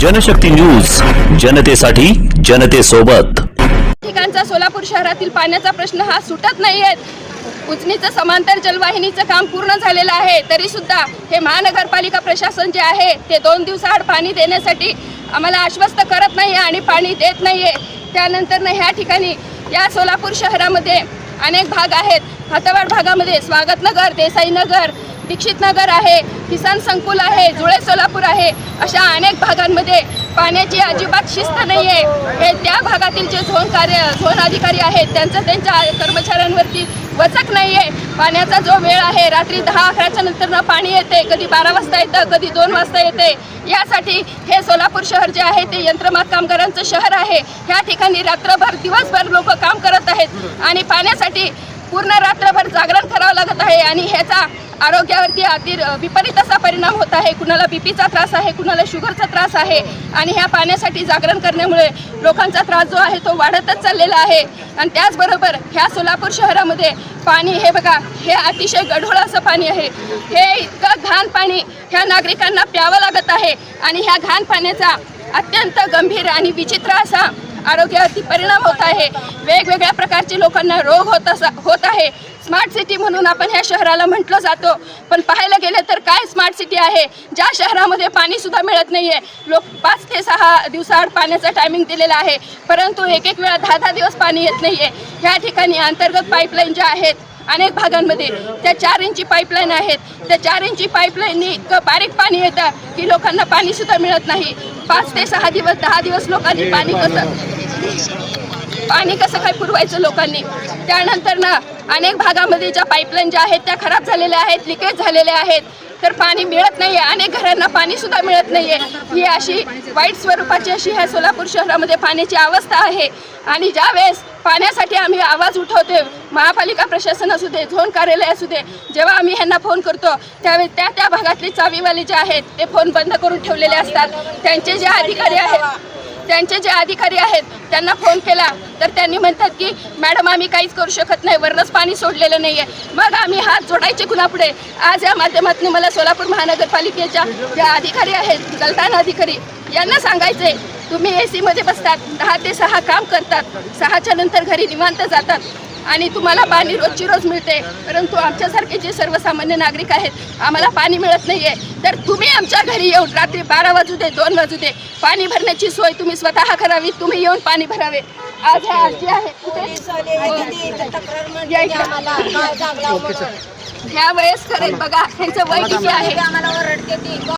Janshakti news जनतेसाठी जनतेसोबत. ठिकाणचा सोलापूर शहरातील पाण्याचा प्रश्न हा सुटत नाहीये. उजनीचं समांतर जलवाहिनीचं काम पूर्ण झालेलं आहे. तरी सुद्धा हे महानगरपालिका प्रशासन जे आहे ते दोन दिवसाआड पाणी देण्यासाठी आम्हाला आश्वस्त करत नाही आणि पाणी देत नाहीये. त्यानंतर ना ह्या ठिकाणी या सोलापूर शहरामध्ये अनेक भाग आहेत. हातवाड भागामध्ये स्वागतनगर देसाईनगर दीक्षित नगर आहे किसान संकुल आहे जुळे सोलापूर आहे अशा अनेक भागांमध्ये पाण्याची अजिबात शिस्त नाही आहे हे त्या भागातील जे झोन कार्य झोन अधिकारी आहेत त्यांचं त्यांच्या कर्मचाऱ्यांवरती वचक नाही आहे पाण्याचा जो वेळ आहे रात्री दहा अकराच्या नंतर पाणी येते कधी बारा वाजता येतं कधी दोन वाजता येते. यासाठी हे सोलापूर शहर जे आहे ते यंत्रमाग कामगारांचं शहर आहे. ह्या ठिकाणी रात्रभर दिवसभर लोक काम करत आहेत. आणि पाण्यासाठी पूर्ण रात्रभर जागरण करावं लागत आहे. आणि ह्याचा आरोग्यावरती अति विपरीत असा परिणाम होत आहे. कुणाला बीपीचा त्रास आहे कुणाला शुगरचा त्रास आहे आणि ह्या पाण्यासाठी जागरण करण्यामुळे लोकांचा त्रास जो आहे तो वाढतच चाललेला आहे. आणि त्याचबरोबर ह्या सोलापूर शहरामध्ये पाणी हे बघा हे अतिशय गढोळ असं पाणी आहे. हे इतकं घाण पाणी ह्या नागरिकांना प्यावं लागत आहे आणि ह्या घाण पाण्याचा अत्यंत गंभीर आणि विचित्र असा आरोग्यावरती परिणाम होत आहे. वेगवेगळ्या प्रकारचे लोकांना रोग होत असा होत आहे. स्मार्ट सिटी म्हणून आपण ह्या शहराला म्हटलं जातो. पण पाहायला गेलं तर काय स्मार्ट सिटी आहे? ज्या शहरामध्ये पाणीसुद्धा मिळत नाही आहे लोक पाच ते सहा दिवसाआड पाण्याचा टायमिंग दिलेला आहे. परंतु एक एक वेळा दहा दहा दिवस पाणी येत नाही आहे ह्या ठिकाणी अंतर्गत पाईपलाईन ज्या आहेत अनेक भागांमध्ये त्या चार इंची पाईपलाईन आहेत. त्या चार इंची पाईपलाईननी इतकं बारीक पाणी येतं की लोकांना पाणीसुद्धा मिळत नाही. पाच ते सहा दिवस दहा दिवस लोकांनी पाणी कसं पाणी कसं काय पुरवायचं लोकांनी? त्यानंतर ना अनेक भागामध्ये ज्या पाईपलाईन ज्या आहेत त्या खराब झालेल्या आहेत लिकेज झालेल्या आहेत. तर पाणी मिळत नाही आहे अनेक घरांना पाणीसुद्धा मिळत नाही आहे ही अशी वाईट स्वरूपाची अशी ह्या सोलापूर शहरामध्ये पाण्याची अवस्था आहे. आणि ज्या वेळेस पाण्यासाठी आम्ही आवाज उठवतोय. महापालिका प्रशासन असू दे झोन कार्यालय असू दे जेव्हा आम्ही ह्यांना फोन करतो त्यावेळी त्या त्या भागातले चावीवाले जे आहेत ते फोन बंद करून ठेवलेले असतात. त्यांचे जे अधिकारी आहेत त्यांचे जे अधिकारी आहेत त्यांना फोन केला. तर त्यांनी म्हणतात की मॅडम आम्ही काहीच करू शकत नाही. वरनच पाणी सोडलेलं नाही आहे मग आम्ही हात जोडायचे कुणापुढे? आज या माध्यमातून मला सोलापूर महानगरपालिकेच्या ज्या अधिकारी आहेत गलतान अधिकारी यांना सांगायचे तुम्ही ए सीमध्ये बसतात. दहा ते सहा काम करतात. सहाच्या नंतर घरी निवांत जातात. आणि तुम्हाला पाणी रोजची रोज मिळते. परंतु आमच्यासारखे जे सर्वसामान्य नागरिक आहेत आम्हाला पाणी मिळत नाहीये. तर तुम्ही आमच्या घरी येऊन रात्री बारा वाजू दे दोन वाजू दे. पाणी भरण्याची सोय तुम्ही स्वतः करावी तुम्ही येऊन पाणी भरावे. आज ह्या आजी इकडे. ह्या वयस्कर आहेत बघा ह्यांचं वय किती आहे?